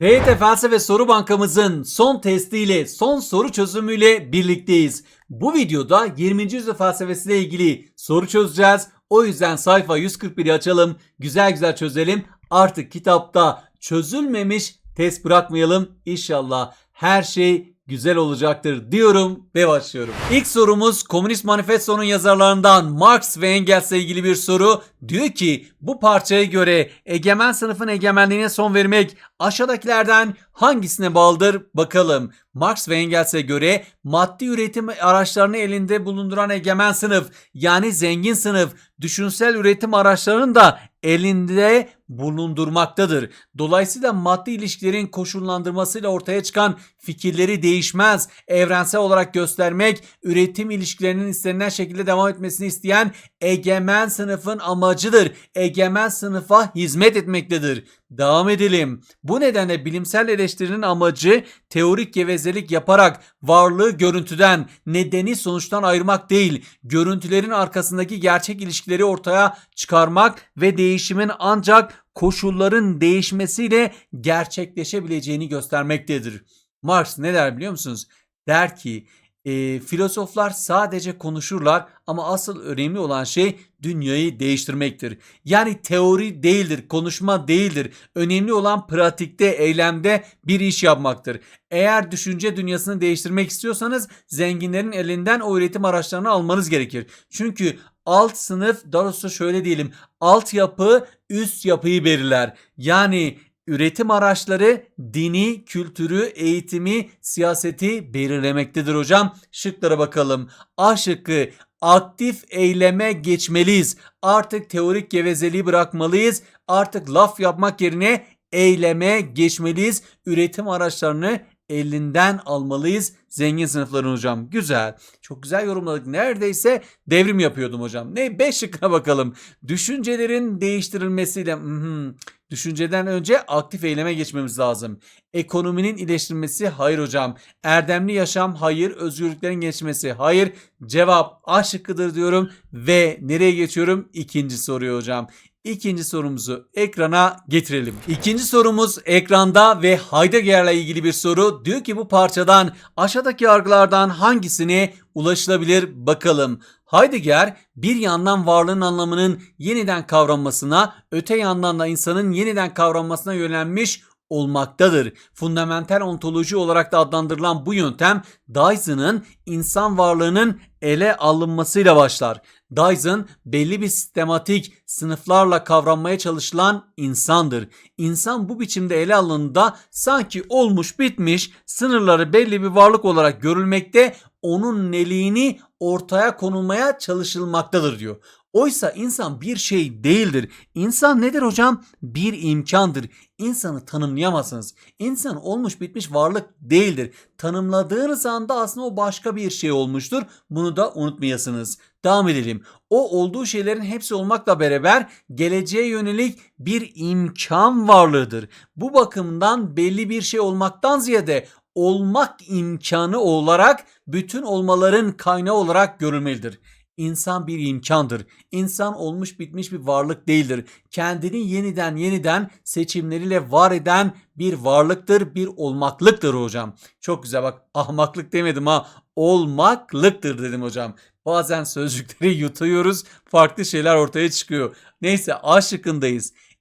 TYT Felsefe Soru Bankamızın son testiyle, son soru çözümüyle birlikteyiz. Bu videoda 20. yüzyıl felsefesiyle ilgili soru çözeceğiz. O yüzden sayfa 141'i açalım, güzel güzel çözelim. Artık kitapta çözülmemiş test bırakmayalım. İnşallah her şey güzel olacaktır diyorum ve başlıyorum. İlk sorumuz Komünist Manifesto'nun yazarlarından Marx ve Engels'le ilgili bir soru. Diyor ki bu parçaya göre egemen sınıfın egemenliğine son vermek aşağıdakilerden hangisine bağlıdır bakalım. Marx ve Engels'e göre maddi üretim araçlarını elinde bulunduran egemen sınıf yani zengin sınıf düşünsel üretim araçlarının da elinde bulundurmaktadır. Dolayısıyla maddi ilişkilerin koşullandırmasıyla ortaya çıkan fikirleri değişmez, evrensel olarak göstermek, üretim ilişkilerinin istenilen şekilde devam etmesini isteyen egemen sınıfın amacıdır. Egemen sınıfa hizmet etmektedir. Devam edelim. Bu nedenle bilimsel eleştirinin amacı teorik gevezelik yaparak varlığı görüntüden, nedeni sonuçtan ayırmak değil, görüntülerin arkasındaki gerçek ilişkileri ortaya çıkarmak ve değişimin ancak koşulların değişmesiyle gerçekleşebileceğini göstermektedir. Marx ne der biliyor musunuz? Der ki e, filozoflar sadece konuşurlar ama asıl önemli olan şey dünyayı değiştirmektir. Yani teori değildir, konuşma değildir. Önemli olan pratikte, eylemde bir iş yapmaktır. Eğer düşünce dünyasını değiştirmek istiyorsanız zenginlerin elinden o üretim araçlarını almanız gerekir. Çünkü alt sınıf, doğrusu şöyle diyelim, altyapı üst yapıyı belirler. Yani üretim araçları dini, kültürü, eğitimi, siyaseti belirlemektedir hocam. Şıklara bakalım. A şıkkı aktif eyleme geçmeliyiz. Artık teorik gevezeliği bırakmalıyız. Artık laf yapmak yerine eyleme geçmeliyiz. Üretim araçlarını elinden almalıyız zengin sınıfların hocam. Güzel. Çok güzel yorumladık. Neredeyse devrim yapıyordum hocam. Ne? 5 şıkkına bakalım. Düşüncelerin değiştirilmesiyle mhm, düşünceden önce aktif eyleme geçmemiz lazım. Ekonominin iyileştirilmesi hayır hocam. Erdemli yaşam hayır. Özgürlüklerin geçmesi hayır. Cevap A şıkkıdır diyorum ve nereye geçiyorum? İkinci soruyu hocam. İkinci sorumuzu ekrana getirelim. İkinci sorumuz ekranda ve Heidegger'le ilgili bir soru. Diyor ki bu parçadan aşağıdaki yargılardan hangisine ulaşılabilir bakalım. Heidegger bir yandan varlığın anlamının yeniden kavranmasına, öte yandan da insanın yeniden kavranmasına yönelmiş olmaktadır. Fundamental ontoloji olarak da adlandırılan bu yöntem Dyson'ın insan varlığının ele alınmasıyla başlar. Dyson belli bir sistematik sınıflarla kavranmaya çalışılan insandır. İnsan bu biçimde ele alındığında sanki olmuş bitmiş sınırları belli bir varlık olarak görülmekte onun neliğini ortaya konulmaya çalışılmaktadır diyor. Oysa insan bir şey değildir. İnsan nedir hocam? Bir imkandır. İnsanı tanımlayamazsınız. İnsan olmuş bitmiş varlık değildir. Tanımladığınız anda aslında o başka bir şey olmuştur. Bunu da unutmayasınız. Devam edelim. O olduğu şeylerin hepsi olmakla beraber geleceğe yönelik bir imkan varlığıdır. Bu bakımdan belli bir şey olmaktan ziyade olmak imkanı olarak bütün olmaların kaynağı olarak görülmelidir. İnsan bir imkandır. İnsan olmuş bitmiş bir varlık değildir. Kendini yeniden yeniden seçimleriyle var eden bir varlıktır, bir olmaklıktır hocam. Çok güzel bak ahmaklık demedim ha olmaklıktır dedim hocam. Bazen sözcükleri yutuyoruz farklı şeyler ortaya çıkıyor. Neyse A.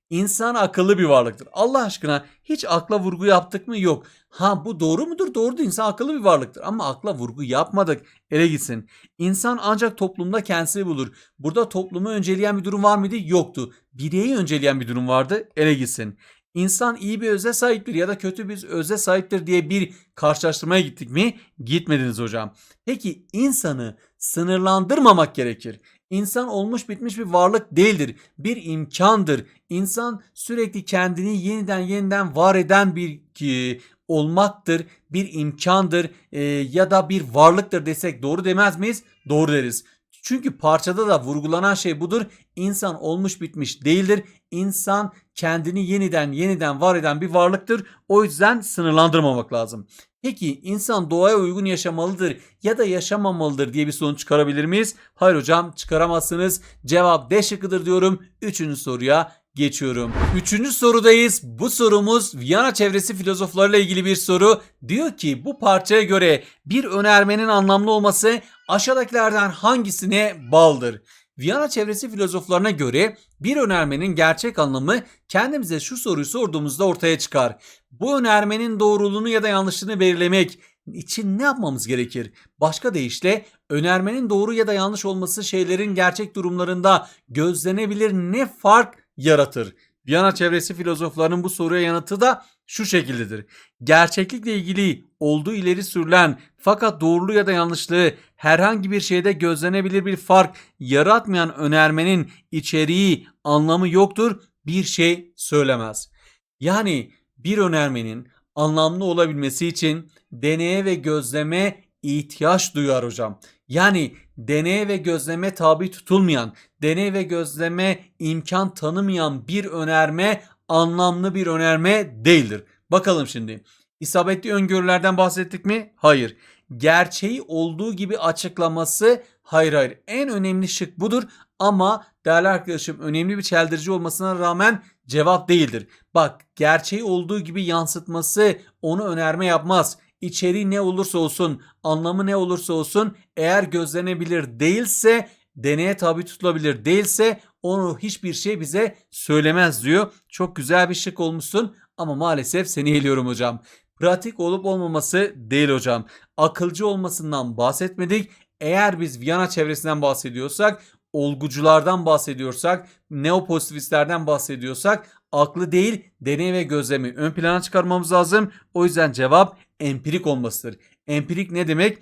İnsan akıllı bir varlıktır. Allah aşkına hiç akla vurgu yaptık mı? Yok. Ha bu doğru mudur? Doğru değil. İnsan akıllı bir varlıktır. Ama akla vurgu yapmadık. Ele gitsin. İnsan ancak toplumda kendisini bulur. Burada toplumu önceleyen bir durum var mıydı? Yoktu. Bireyi önceleyen bir durum vardı. Ele gitsin. İnsan iyi bir öze sahiptir ya da kötü bir öze sahiptir diye bir karşılaştırmaya gittik mi? Gitmediniz hocam. Peki insanı sınırlandırmamak gerekir. İnsan olmuş bitmiş bir varlık değildir. Bir imkandır. İnsan sürekli kendini yeniden yeniden var eden bir ki olmaktır. Bir imkandır e, ya da bir varlıktır desek doğru demez miyiz? Doğru deriz. Çünkü parçada da vurgulanan şey budur. İnsan olmuş bitmiş değildir. İnsan kendini yeniden yeniden var eden bir varlıktır. O yüzden sınırlandırmamak lazım. Peki insan doğaya uygun yaşamalıdır ya da yaşamamalıdır diye bir sonuç çıkarabilir miyiz? Hayır hocam çıkaramazsınız. Cevap D şıkkıdır diyorum. Üçüncü soruya geçiyorum. Üçüncü sorudayız. Bu sorumuz Viyana çevresi filozoflarıyla ilgili bir soru. Diyor ki bu parçaya göre bir önermenin anlamlı olması aşağıdakilerden hangisine bağlıdır? Viyana çevresi filozoflarına göre bir önermenin gerçek anlamı kendimize şu soruyu sorduğumuzda ortaya çıkar. Bu önermenin doğruluğunu ya da yanlışlığını belirlemek için ne yapmamız gerekir? Başka deyişle önermenin doğru ya da yanlış olması şeylerin gerçek durumlarında gözlenebilir ne fark yaratır? Viyana çevresi filozoflarının bu soruya yanıtı da şu şekildedir. Gerçeklikle ilgili olduğu ileri sürülen fakat doğruluğu ya da yanlışlığı herhangi bir şeyde gözlenebilir bir fark yaratmayan önermenin içeriği, anlamı yoktur, bir şey söylemez. Yani bir önermenin anlamlı olabilmesi için deneye ve gözleme ihtiyaç duyar hocam. Yani deneye ve gözleme tabi tutulmayan, deney ve gözleme imkan tanımayan bir önerme anlamlı bir önerme değildir. Bakalım şimdi. İsabetli öngörülerden bahsettik mi? Hayır. Gerçeği olduğu gibi açıklaması hayır hayır. En önemli şık budur ama değerli arkadaşım önemli bir çeldirici olmasına rağmen cevap değildir. Bak gerçeği olduğu gibi yansıtması onu önerme yapmaz. İçeriği ne olursa olsun, anlamı ne olursa olsun eğer gözlenebilir değilse, deneye tabi tutulabilir değilse onu hiçbir şey bize söylemez diyor. Çok güzel bir şık olmuşsun ama maalesef seni eliyorum hocam. Pratik olup olmaması değil hocam. Akılcı olmasından bahsetmedik. Eğer biz Viyana çevresinden bahsediyorsak, olguculardan bahsediyorsak, neopozitivistlerden bahsediyorsak aklı değil deney ve gözlemi ön plana çıkarmamız lazım. O yüzden cevap empirik olmasıdır. Empirik ne demek?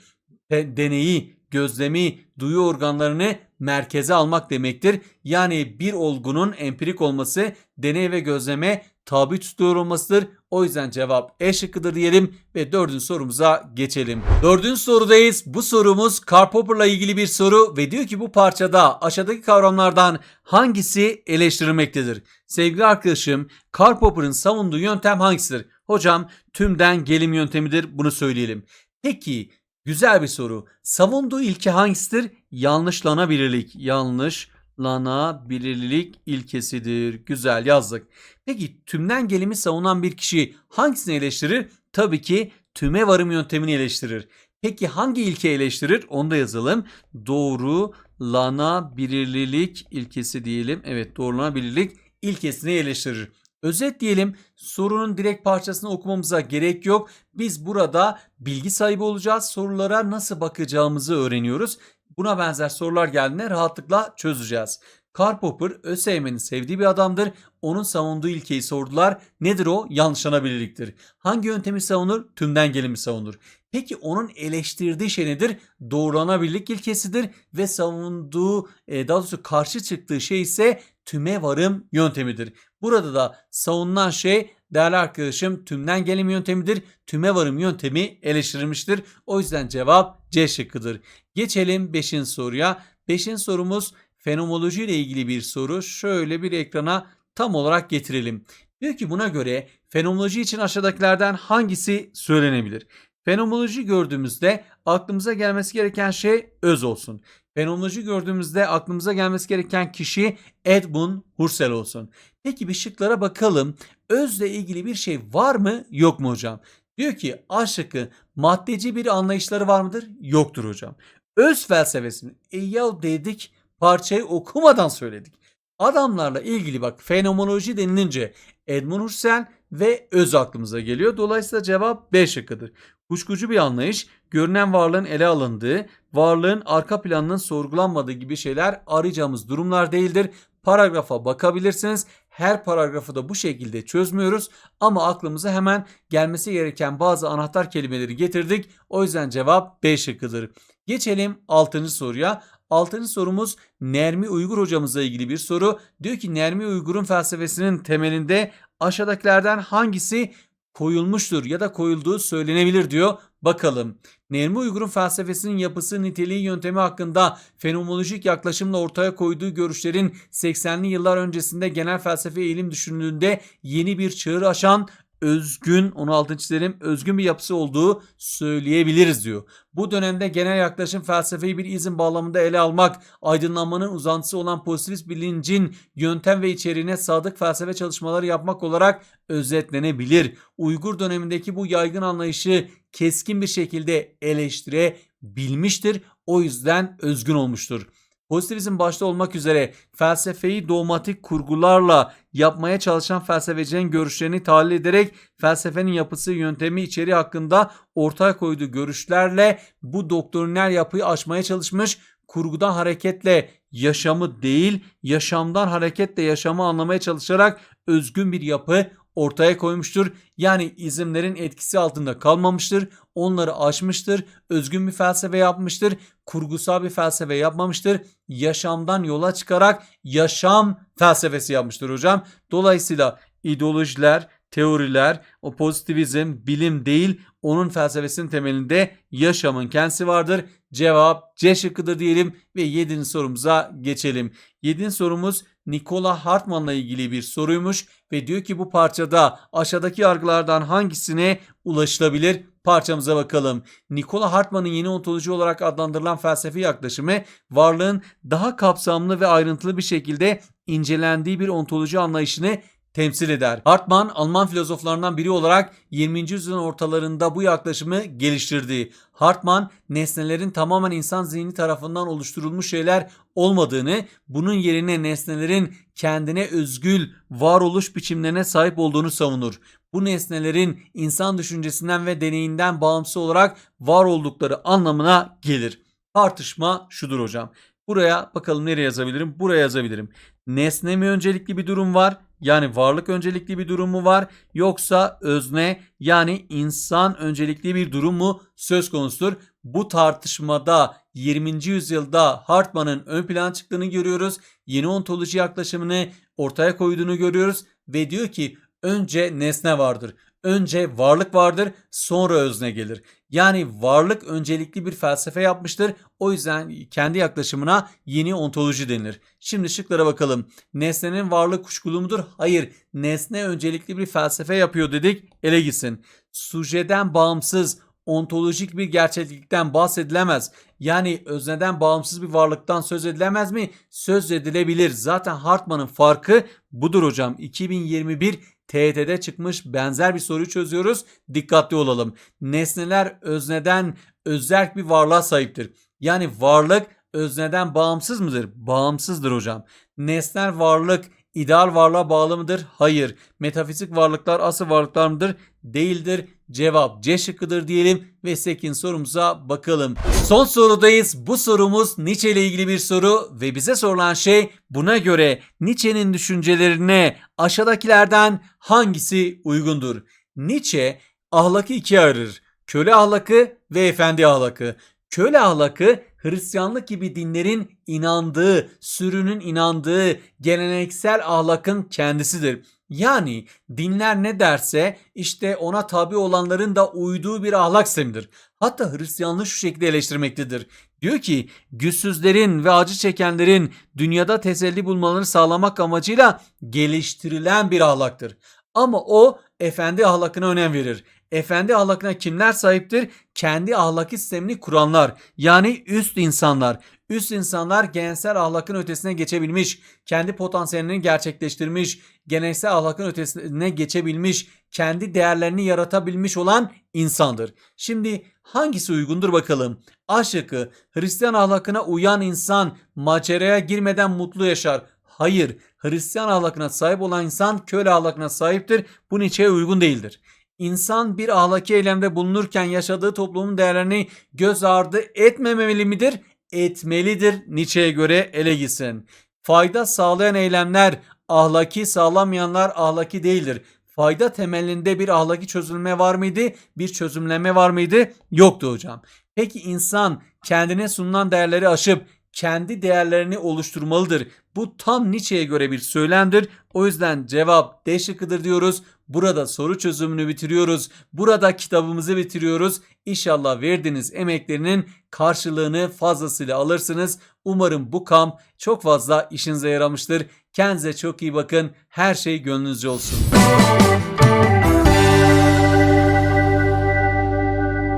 De- deneyi, gözlemi, duyu organlarını merkeze almak demektir. Yani bir olgunun empirik olması deney ve gözleme tabi tutuyor olmasıdır. O yüzden cevap E şıkkıdır diyelim ve dördüncü sorumuza geçelim. Dördüncü sorudayız. Bu sorumuz Karl Popper'la ilgili bir soru ve diyor ki bu parçada aşağıdaki kavramlardan hangisi eleştirilmektedir? Sevgili arkadaşım Karl Popper'ın savunduğu yöntem hangisidir? Hocam tümden gelim yöntemidir bunu söyleyelim. Peki güzel bir soru. Savunduğu ilke hangisidir? Yanlışlanabilirlik. Yanlışlanabilirlik ilkesidir. Güzel yazdık. Peki tümden gelimi savunan bir kişi hangisini eleştirir? Tabii ki tüme varım yöntemini eleştirir. Peki hangi ilke eleştirir? Onu da yazalım. Doğrulanabilirlik ilkesi diyelim. Evet doğrulanabilirlik ilkesini eleştirir. Özet diyelim sorunun direkt parçasını okumamıza gerek yok. Biz burada bilgi sahibi olacağız. Sorulara nasıl bakacağımızı öğreniyoruz. Buna benzer sorular geldiğinde rahatlıkla çözeceğiz. Karl Popper ÖSYM'nin sevdiği bir adamdır. Onun savunduğu ilkeyi sordular. Nedir o? Yanlışlanabilirliktir. Hangi yöntemi savunur? Tümden gelimi savunur. Peki onun eleştirdiği şey nedir? Doğrulanabilirlik ilkesidir ve savunduğu e, daha doğrusu karşı çıktığı şey ise tüme varım yöntemidir. Burada da savunulan şey değerli arkadaşım tümden gelim yöntemidir. Tüme varım yöntemi eleştirilmiştir. O yüzden cevap C şıkkıdır. Geçelim 5. soruya. 5. sorumuz fenomenoloji ile ilgili bir soru. Şöyle bir ekrana tam olarak getirelim. Diyor ki buna göre fenomenoloji için aşağıdakilerden hangisi söylenebilir? Fenomenoloji gördüğümüzde aklımıza gelmesi gereken şey öz olsun. Fenomenoloji gördüğümüzde aklımıza gelmesi gereken kişi Edmund Husserl olsun. Peki bir şıklara bakalım. Özle ilgili bir şey var mı yok mu hocam? Diyor ki A şıkkı maddeci bir anlayışları var mıdır? Yoktur hocam. Öz felsefesini e ya dedik parçayı okumadan söyledik. Adamlarla ilgili bak fenomenoloji denilince Edmund Husserl ve öz aklımıza geliyor. Dolayısıyla cevap B şıkkıdır. Kuşkucu bir anlayış, görünen varlığın ele alındığı, varlığın arka planının sorgulanmadığı gibi şeyler arayacağımız durumlar değildir. Paragrafa bakabilirsiniz. Her paragrafı da bu şekilde çözmüyoruz ama aklımıza hemen gelmesi gereken bazı anahtar kelimeleri getirdik. O yüzden cevap B şıkkıdır. Geçelim 6. soruya. 6. sorumuz Nermi Uygur hocamızla ilgili bir soru. Diyor ki Nermi Uygur'un felsefesinin temelinde aşağıdakilerden hangisi koyulmuştur ya da koyulduğu söylenebilir diyor. Bakalım. Nermi Uygur'un felsefesinin yapısı, niteliği, yöntemi hakkında fenomenolojik yaklaşımla ortaya koyduğu görüşlerin 80'li yıllar öncesinde genel felsefe eğilim düşündüğünde yeni bir çığır aşan özgün, onu altın çizelim, özgün bir yapısı olduğu söyleyebiliriz diyor. Bu dönemde genel yaklaşım felsefeyi bir izin bağlamında ele almak, aydınlanmanın uzantısı olan pozitivist bilincin yöntem ve içeriğine sadık felsefe çalışmaları yapmak olarak özetlenebilir. Uygur dönemindeki bu yaygın anlayışı keskin bir şekilde eleştirebilmiştir. O yüzden özgün olmuştur. Pozitivizm başta olmak üzere felsefeyi dogmatik kurgularla yapmaya çalışan felsefecilerin görüşlerini tahlil ederek felsefenin yapısı, yöntemi, içeriği hakkında ortaya koyduğu görüşlerle bu doktrinal yapıyı aşmaya çalışmış, kurgudan hareketle yaşamı değil, yaşamdan hareketle yaşamı anlamaya çalışarak özgün bir yapı ortaya koymuştur. Yani izimlerin etkisi altında kalmamıştır. Onları aşmıştır. Özgün bir felsefe yapmıştır. Kurgusal bir felsefe yapmamıştır. Yaşamdan yola çıkarak yaşam felsefesi yapmıştır hocam. Dolayısıyla ideolojiler, teoriler, o pozitivizm, bilim değil, onun felsefesinin temelinde yaşamın kendisi vardır. Cevap C şıkkıdır diyelim ve 7. sorumuza geçelim. 7. sorumuz Nikola Hartman'la ilgili bir soruymuş ve diyor ki bu parçada aşağıdaki yargılardan hangisine ulaşılabilir? Parçamıza bakalım. Nikola Hartman'ın yeni ontoloji olarak adlandırılan felsefi yaklaşımı varlığın daha kapsamlı ve ayrıntılı bir şekilde incelendiği bir ontoloji anlayışını temsil eder. Hartmann Alman filozoflarından biri olarak 20. yüzyılın ortalarında bu yaklaşımı geliştirdi. Hartmann nesnelerin tamamen insan zihni tarafından oluşturulmuş şeyler olmadığını, bunun yerine nesnelerin kendine özgül varoluş biçimlerine sahip olduğunu savunur. Bu nesnelerin insan düşüncesinden ve deneyinden bağımsız olarak var oldukları anlamına gelir. Tartışma şudur hocam. Buraya bakalım nereye yazabilirim? Buraya yazabilirim. Nesne mi öncelikli bir durum var? Yani varlık öncelikli bir durum mu var? Yoksa özne yani insan öncelikli bir durum mu söz konusudur? Bu tartışmada 20. yüzyılda Hartmann'ın ön plana çıktığını görüyoruz. Yeni ontoloji yaklaşımını ortaya koyduğunu görüyoruz ve diyor ki önce nesne vardır. Önce varlık vardır, sonra özne gelir. Yani varlık öncelikli bir felsefe yapmıştır. O yüzden kendi yaklaşımına yeni ontoloji denilir. Şimdi şıklara bakalım. Nesnenin varlığı kuşkulu mudur? Hayır. Nesne öncelikli bir felsefe yapıyor dedik. Ele gitsin. Sujeden bağımsız ontolojik bir gerçeklikten bahsedilemez. Yani özneden bağımsız bir varlıktan söz edilemez mi? Söz edilebilir. Zaten Hartman'ın farkı budur hocam. 2021 TET'de çıkmış benzer bir soruyu çözüyoruz. Dikkatli olalım. Nesneler özneden özerk bir varlığa sahiptir. Yani varlık özneden bağımsız mıdır? Bağımsızdır hocam. Nesnel varlık ideal varlığa bağlı mıdır? Hayır. Metafizik varlıklar asıl varlıklar mıdır? Değildir. Cevap C şıkkıdır diyelim ve 8 sorumuza bakalım. Son sorudayız. Bu sorumuz Nietzsche ile ilgili bir soru ve bize sorulan şey buna göre Nietzsche'nin düşüncelerine aşağıdakilerden hangisi uygundur? Nietzsche ahlakı ikiye ayırır. Köle ahlakı ve efendi ahlakı. Köle ahlakı Hristiyanlık gibi dinlerin inandığı, sürünün inandığı geleneksel ahlakın kendisidir. Yani dinler ne derse işte ona tabi olanların da uyduğu bir ahlak sistemidir. Hatta Hristiyanlığı şu şekilde eleştirmektedir. Diyor ki güçsüzlerin ve acı çekenlerin dünyada teselli bulmalarını sağlamak amacıyla geliştirilen bir ahlaktır. Ama o efendi ahlakına önem verir. Efendi ahlakına kimler sahiptir? Kendi ahlaki sistemini kuranlar yani üst insanlar. Üst insanlar geleneksel ahlakın ötesine geçebilmiş, kendi potansiyelini gerçekleştirmiş, geleneksel ahlakın ötesine geçebilmiş, kendi değerlerini yaratabilmiş olan insandır. Şimdi hangisi uygundur bakalım? A şıkkı Hristiyan ahlakına uyan insan maceraya girmeden mutlu yaşar. Hayır, Hristiyan ahlakına sahip olan insan köle ahlakına sahiptir. Bu Nietzsche'ye uygun değildir. İnsan bir ahlaki eylemde bulunurken yaşadığı toplumun değerlerini göz ardı etmemeli midir? Etmelidir Nietzsche'ye göre ele gitsin. Fayda sağlayan eylemler ahlaki sağlamayanlar ahlaki değildir. Fayda temelinde bir ahlaki çözülme var mıydı? Bir çözümleme var mıydı? Yoktu hocam. Peki insan kendine sunulan değerleri aşıp kendi değerlerini oluşturmalıdır. Bu tam Nietzsche'ye göre bir söylemdir. O yüzden cevap D şıkkıdır diyoruz. Burada soru çözümünü bitiriyoruz. Burada kitabımızı bitiriyoruz. İnşallah verdiğiniz emeklerinin karşılığını fazlasıyla alırsınız. Umarım bu kamp çok fazla işinize yaramıştır. Kendinize çok iyi bakın. Her şey gönlünüzce olsun.